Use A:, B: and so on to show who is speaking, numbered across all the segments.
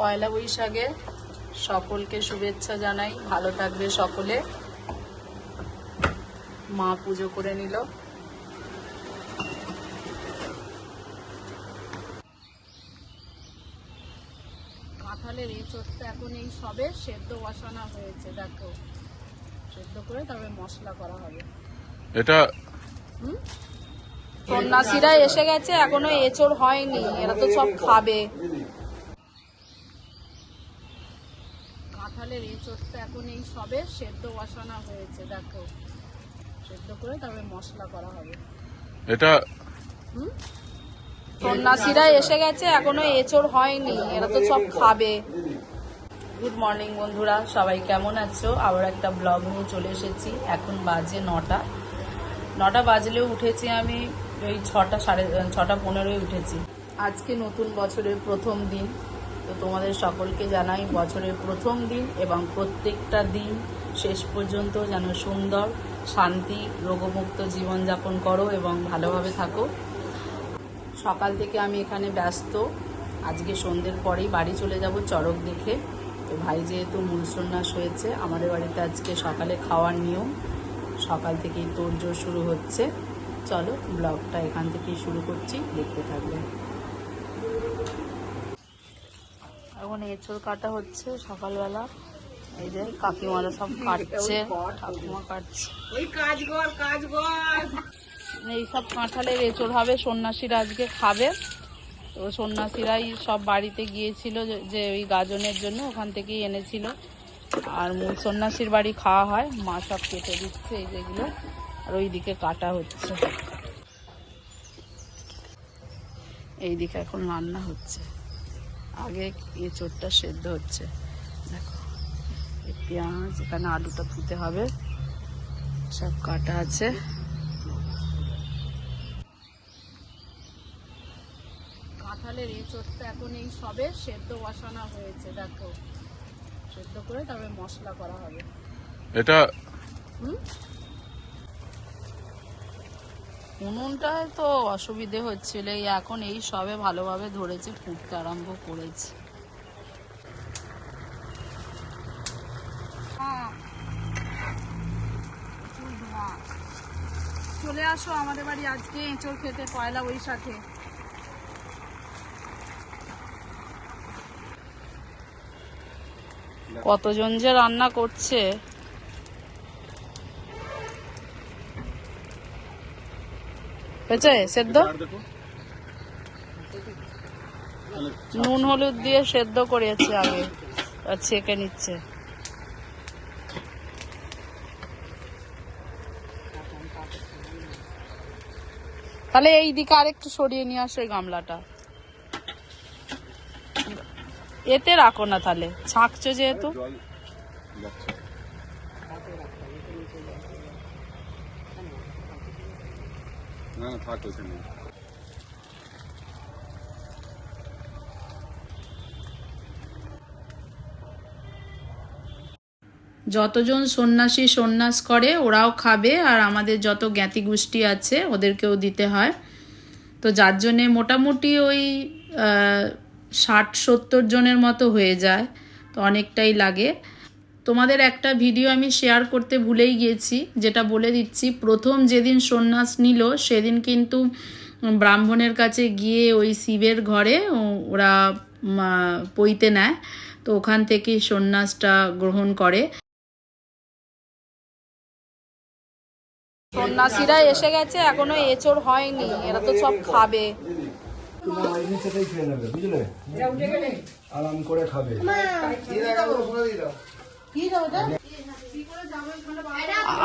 A: পয়লা বৈশাখে সকলকে শুভেচ্ছা জানাই। ভালো থাকবে সকলে। মা পুজো করে নিল। কাঁঠালের এই চোটটা এখন এই সবে সেদ্ধ বসানো হয়েছে দেখো। সেদ্ধ করে তবে মশলা করা হবে।
B: এটা
A: সন্ন্যাসীরা এসে গেছে এখনও এচোর হয়নি এরা তো সব খাবে। কাঁঠালের এচোরটা এখন এই সবে সেদ্ধ বসানো হয়েছে দেখো। সেদ্ধ করে তবে মশলা করা হবে।
B: এটা
A: সন্ন্যাসীরা এসে গেছে এখনও এচোর হয়নি এরা তো সব খাবে। গুড মর্নিং বন্ধুরা সবাই কেমন আছো? আবার একটা ব্লগ নিয়ে চলে এসেছি এখন বাজে নটা। নটা বাজলেও উঠেছি আমি ওই ছটা সাড়ে ছটা পনেরোই উঠেছি। আজকে নতুন বছরের প্রথম দিন। তো তোমাদের সকলকে জানাই বছরের প্রথম দিন এবং প্রত্যেকটা দিন শেষ পর্যন্ত যেন সুন্দর, শান্তি, রোগমুক্ত জীবনযাপন করো এবং ভালোভাবে থাকো। সকাল থেকে আমি এখানে ব্যস্ত। আজকে সন্ধ্যের পরেই বাড়ি চলে যাব চড়ক দেখে। তো ভাই যেহেতু মূল সন্ন্যাস হয়েছে, আমাদের বাড়িতে আজকে সকালে খাওয়ার নিয়ম। সকাল থেকেই তোড়জোড় শুরু হচ্ছে। চলো ব্লগটা এখান থেকেই শুরু করছি, দেখতে থাকবে। এখন এঁচড় কাটা হচ্ছে সকালবেলা। এই যে কাকিমারা সব কাটছে ঠাকুমা কাটছে। এই সব কাঁঠালের এঁচড় হবে সন্ন্যাসীরা আজকে খাবে। তো সন্ন্যাসীরাই সব বাড়িতে গিয়েছিল যে- যে ওই গাজনের জন্য ওখান থেকেই এনেছিল। আর মূল সন্ন্যাসীর বাড়ি খাওয়া হয় মা সব কেটে দিচ্ছে এই যেগুলো আর ওইদিকে কাটা হচ্ছে। এইদিকে এখন রান্না হচ্ছে। আগে এঁচড়টা সেদ্ধ হচ্ছে। দেখো পেঁয়াজ এখানে আলুটা ফুতে হবে। সব কাটা আছে। কাঁঠালের এঁচড়টা এখন এই সবে সেদ্ধ বসানো হয়েছে দেখো। সেদ্ধ করে তবে মশলা করা হবে।
B: এটা
A: উনুনটায় তো অসুবিধে হচ্ছিল। এই এখন এই সবে ভালোভাবে ধরেছে ফুটতে আরম্ভ করেছে। চলে আসো আমাদের বাড়ি আজকে, এঁচড় খেতে, পয়লা বৈশাখে। কতজন যে রান্না করছে। হয়েছে সেদ্ধ? নুন হলুদ দিয়ে সেদ্ধ করেছে আগে আর ছেঁকে নিচ্ছে। তাহলে এই দিকে আরেকটু সরিয়ে নিয়ে আসো গামলাটা। এতে রাখো না তাহলে ছাঁকছো যেহেতু।
B: না না থাক ওইখানে
A: যতজন সন্ন্যাসী সন্ন্যাস করে, ওরাও খাবে আর আমাদের যত জ্ঞাতি গোষ্ঠী আছে, ওদেরকেও দিতে হয়। তো যার জন্যে মোটামুটি ওই ষাট সত্তর জনের মতো হয়ে যায়। তো অনেকটাই লাগে। তোমাদের একটা ভিডিও আমি শেয়ার করতে ভুলেই গিয়েছি যেটা বলে দিচ্ছি। প্রথম যেদিন সন্ন্যাস নিল সেদিন কিন্তু ব্রাহ্মণের কাছে গিয়ে ওই শিবের ঘরে ওরা পইতে নেয়। তো ওখান থেকেই সন্ন্যাসটা গ্রহণ করে। সন্ন্যাসীরা এসে গেছে এখনও এচোর হয়নি এরা তো সব খাবে।
C: আরাম করে খাবে।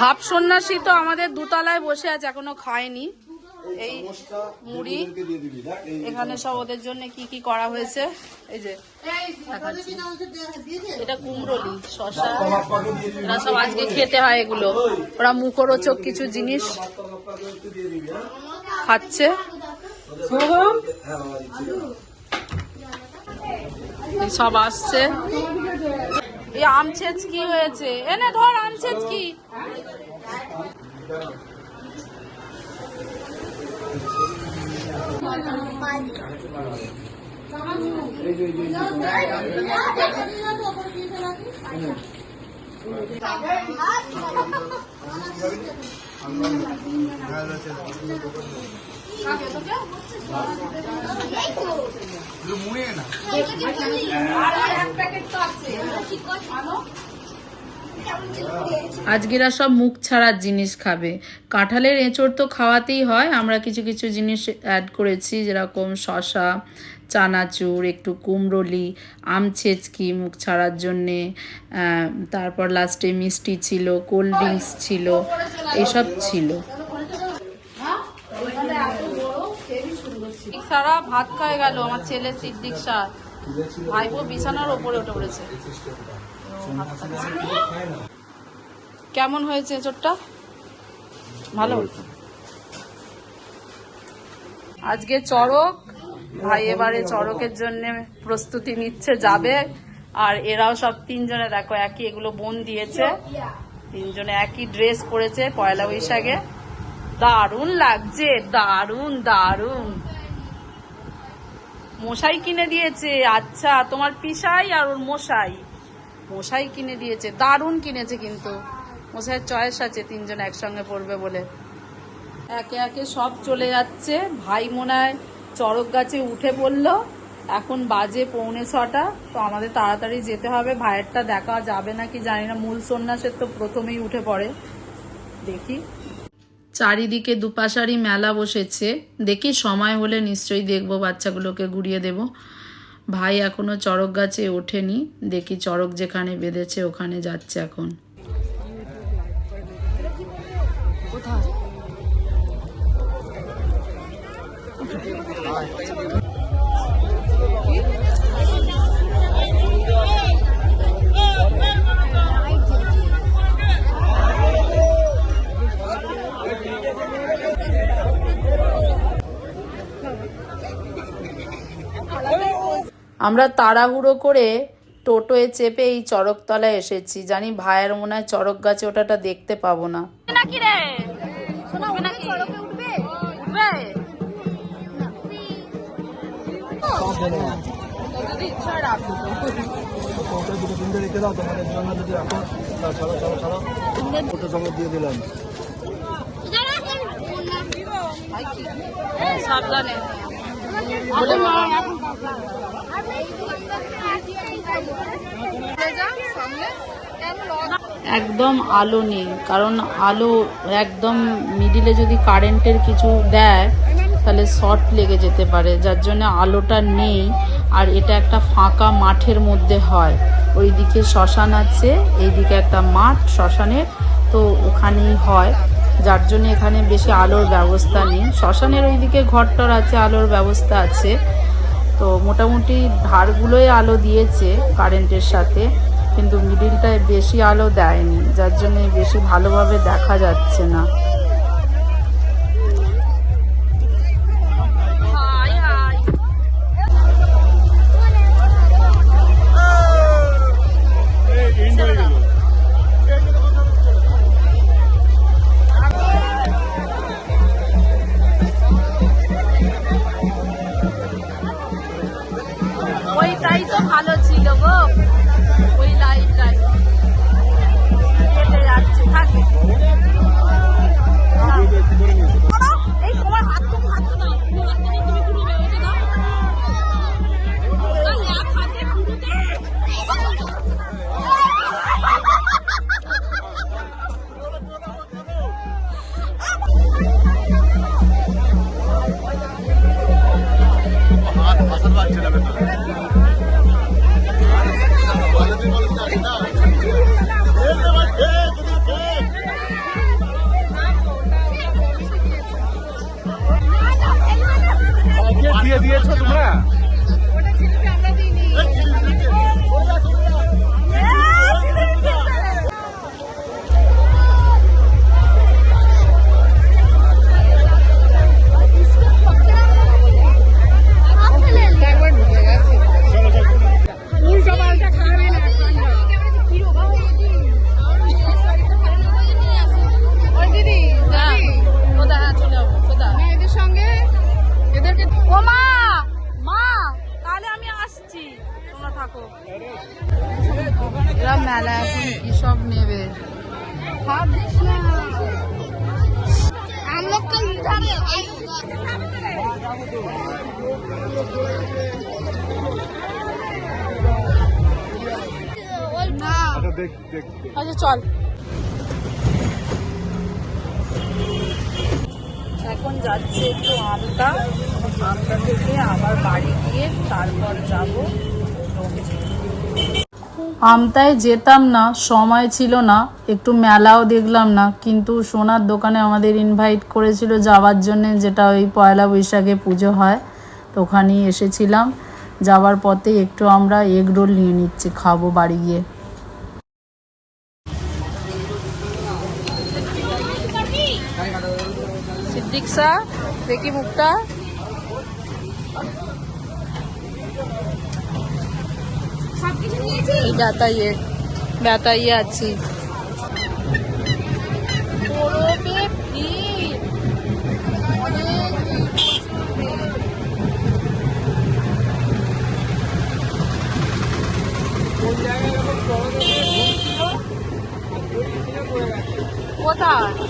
A: হাফ সন্ন্যাসী তো আমাদের দুতলায় বসে আছে, এখনও খায়নি। এই মুড়ি, এখানে সব ওদের জন্য কি কি করা হয়েছে? এই যে। এটা কুমড়োলি শশা সব আজকে খেতে হয় এগুলো। ওরা মুখরোচক কিছু জিনিস খাচ্ছে। সব আসছে। এই আমছেজ কি হয়েছে? এনে ধর আমছেজ কি?
C: Thank যে।
A: আজকেরা সব মুখ ছাড়ার জিনিস খাবে। কাঁঠালের এঁচড় তো খাওয়াতেই হয়, আমরা কিছু কিছু জিনিস অ্যাড করেছি, যেরকম শশা চানাচুর, একটু কুমড়োলি, আম ছেচকি মুখ ছাড়ার জন্যে তারপর লাস্টে মিষ্টি ছিল কোল্ড ড্রিঙ্কস ছিল, এসব ছিল। সারা ভাত খায় গেল, আমার ছেলে সিদ্দিক শাহ ভাইপো বিছানার ওপরে উঠে পড়েছে। কেমন হয়েছে এঁচড়টা ভালো আজকে চড়ক ভাই এবারে চড়কের জন্য প্রস্তুতি নিচ্ছে, যাবে। আর এরাও সব তিনজনে দেখো একই, এগুলো বোন দিয়েছে। তিনজনে একই ড্রেস পরেছে পয়লা বৈশাখে। দারুণ লাগছে, দারুণ দারুণ। মশাই কিনে দিয়েছে আচ্ছা তোমার পিসাই আর ওর মশাই। মশাই কিনে দিয়েছে, দারুণ কিনেছে কিন্তু। মশাইয়ের চয়েস আছে, তিনজন একসঙ্গে পড়বে বলে। একে একে সব চলে যাচ্ছে। ভাই মোনায় চড়ক গাছে উঠে পড়ল। এখন বাজে পৌনে ছটা, তো আমাদের তাড়াতাড়ি যেতে হবে। ভাইয়েরটা দেখা যাবে নাকি জানি না, মূল সন্ন্যাসের তো প্রথমেই উঠে পড়ে। দেখি। চারিদিকে দুপাশারি মেলা বসেছে। দেখি সময় হলে নিশ্চয়ই দেখব, বাচ্চাগুলোকে ঘুরিয়ে দেব। ভাই এখনও চড়ক গাছে ওঠেনি। দেখি চড়ক যেখানে বেঁধেছে ওখানে যাচ্ছে এখন। আমরা তাড়াহুড়ো করে টোটোয় চেপে এই চড়কতলায় এসেছি। জানি ভাইয়ের মনে হয় চড়ক গাছে ওটাটা দেখতে পাবো না।
C: দিয়ে দিলাম
A: সাবধানে। একদম আলো নেই, কারণ আলো একদম মিডিলে যদি কারেন্টের কিছু দেয়, তাহলে শর্ট লেগে যেতে পারে, যার জন্য আলোটা নেই। আর এটা একটা ফাঁকা মাঠের মধ্যে হয়। ওইদিকে শ্মশান আছে, এইদিকে একটা মাঠ শ্মশানের, তো ওখানেই হয়। যার জন্য এখানে বেশি আলোর ব্যবস্থা নেই। শ্মশানের ওইদিকে ঘরটর আছে, আলোর ব্যবস্থা আছে। তো মোটামুটি ধারগুলোই আলো দিয়েছে কারেন্টের সাথে, কিন্তু মিডিলটায় বেশি আলো দেয়নি, যার জন্য বেশি ভালোভাবে দেখা যাচ্ছে না।
C: দিয়ে
B: আচ্ছা
A: আমতায় যেতাম না, সময় ছিল না। একটু মেলাও দেখলাম না। কিন্তু সোনার দোকানে আমাদের ইনভাইট করেছিল যাওয়ার জন্য, যেটা ওই পয়লা বৈশাখে পুজো হয়। তো ওখানেই এসেছিলাম। যাওয়ার পথে একটু আমরা এগ রোল নিয়ে নিচ্ছি, খাব বাড়ি গিয়ে। সিদ্দিক স্যার দেখি মুখটা এই বেতাইয়ে বেতাইয়ে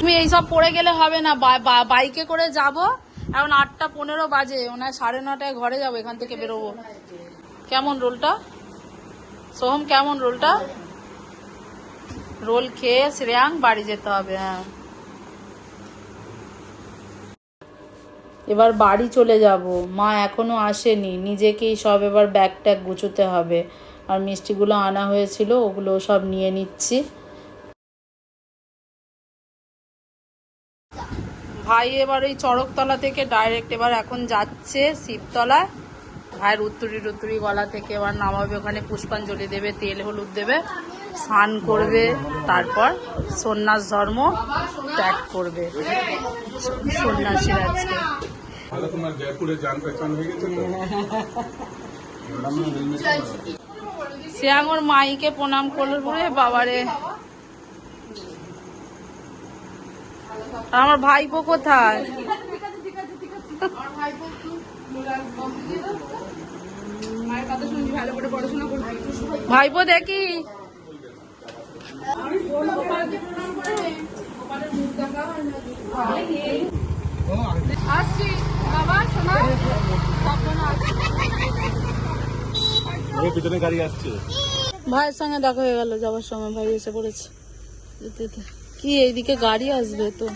A: তুমি এইসব পড়ে গেলে হবে না বাইকে করে যাব। এখন আটটা পনেরো বাজে, ওনার সাড়ে নটায় ঘরে যাব, এখান থেকে বেরোবো। কেমন রোলটা? সোহম, কেমন রোলটা? রোল খেয়ে শ্রেয়াং বাড়ি যেতে হবে হ্যাঁ। এবার বাড়ি চলে যাব। মা এখনও আসেনি, নিজেকেই সব এবার ব্যাগ ট্যাগ গুছোতে হবে। আর মিষ্টিগুলো আনা হয়েছিল, ওগুলো সব নিয়ে নিচ্ছি। ভাই এবার ওই চড়কতলা থেকে ডাইরেক্ট এবার এখন যাচ্ছে শিবতলায়। ভাইয়ের উত্তরি টুত্তরি গলা থেকে এবার নামাবে ওখানে পুষ্পাঞ্জলি দেবে তেল হলুদ দেবে স্নান করবে তারপর সন্ন্যাস ধর্ম ত্যাগ করবে। সন্ন্যাসীর আজকে। সে ওর মাইকে প্রণাম করল বাবারে আর আমার ভাইপো কোথায়? ভাইপো দেখি। আসছি। বাবা শোনা।
B: পিছনে গাড়ি আসছে।
A: ভাইয়ের সঙ্গে দেখা হয়ে গেল যাওয়ার সময় ভাই এসে পড়েছে। যেতে যেতে। কি এইদিকে গাড়ি আসবে তো।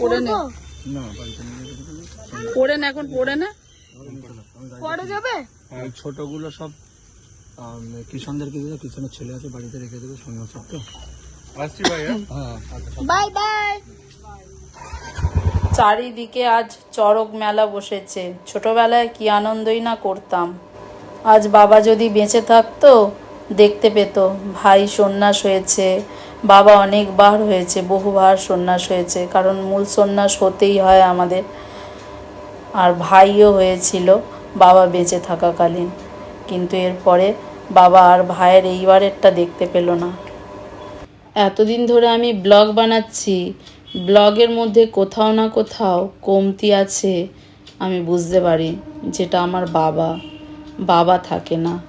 A: পড়ে না। পড়ে না এখন পড়ে না।
D: পরে যাবে?
C: ছোটগুলো সব আম, কিষানদেরকে দিলে কিষানের ছেলে আছে বাড়িতে রেখে দেবে সঙ্গে সব তো।
B: আসছি ভাই হ্যাঁ
C: হ্যাঁ
D: বাই বাই।
A: চারিদিকে আজ চড়ক মেলা বসেছে। ছোটবেলায় কি আনন্দই না করতাম। আজ বাবা যদি বেঁচে থাকতো, দেখতে পেত, ভাই সন্ন্যাস হয়েছে, বাবা অনেকবার হয়েছে, বহুবার সন্ন্যাস হয়েছে, কারণ মূল সন্ন্যাস হতেই হয় আমাদের। আর ভাইও হয়েছিল, বাবা বেঁচে থাকাকালীন। কিন্তু এরপরে বাবা আর ভাইয়ের এইবারেরটা দেখতে পেল না। এতদিন ধরে আমি ব্লগ বানাচ্ছি ব্লগের মধ্যে কোথাও না কোথাও কমতি আছে, আমি বুঝতে পারি, যেটা আমার বাবা বাবা থাকে না।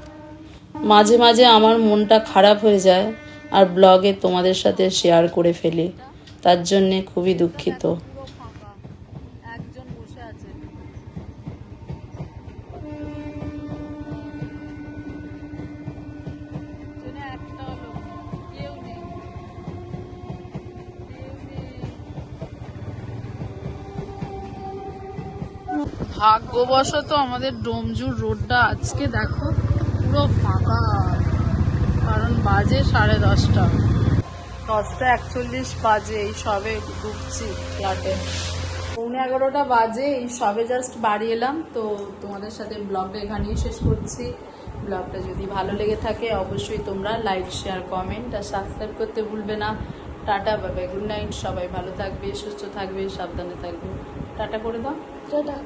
A: মাঝে মাঝে আমার মনটা খারাপ হয়ে যায় আর ব্লগে তোমাদের সাথে শেয়ার করে ফেলি, তার জন্যে খুবই দুঃখিত। ভাগ্যবশত আমাদের ডোমজুর রোডটা আজকে দেখো পুরো ফাঁকা, কারণ বাজে সাড়ে দশটা। দশটা একচল্লিশ বাজে, এই সবে ঢুকছি ফ্ল্যাটে পৌনে এগারোটা বাজে, এই সবে জাস্ট বাড়ি এলাম, তো তোমাদের সাথে ব্লগটা এখানেই শেষ করছি। ব্লগটা যদি ভালো লেগে থাকে, অবশ্যই তোমরা লাইক শেয়ার কমেন্ট আর সাবস্ক্রাইব করতে ভুলবে না। টাটা বাবাই গুড নাইট সবাই ভালো থাকবে, সুস্থ থাকবে, সাবধানে থাকবে। টাটা করে দাও।
D: টাটা।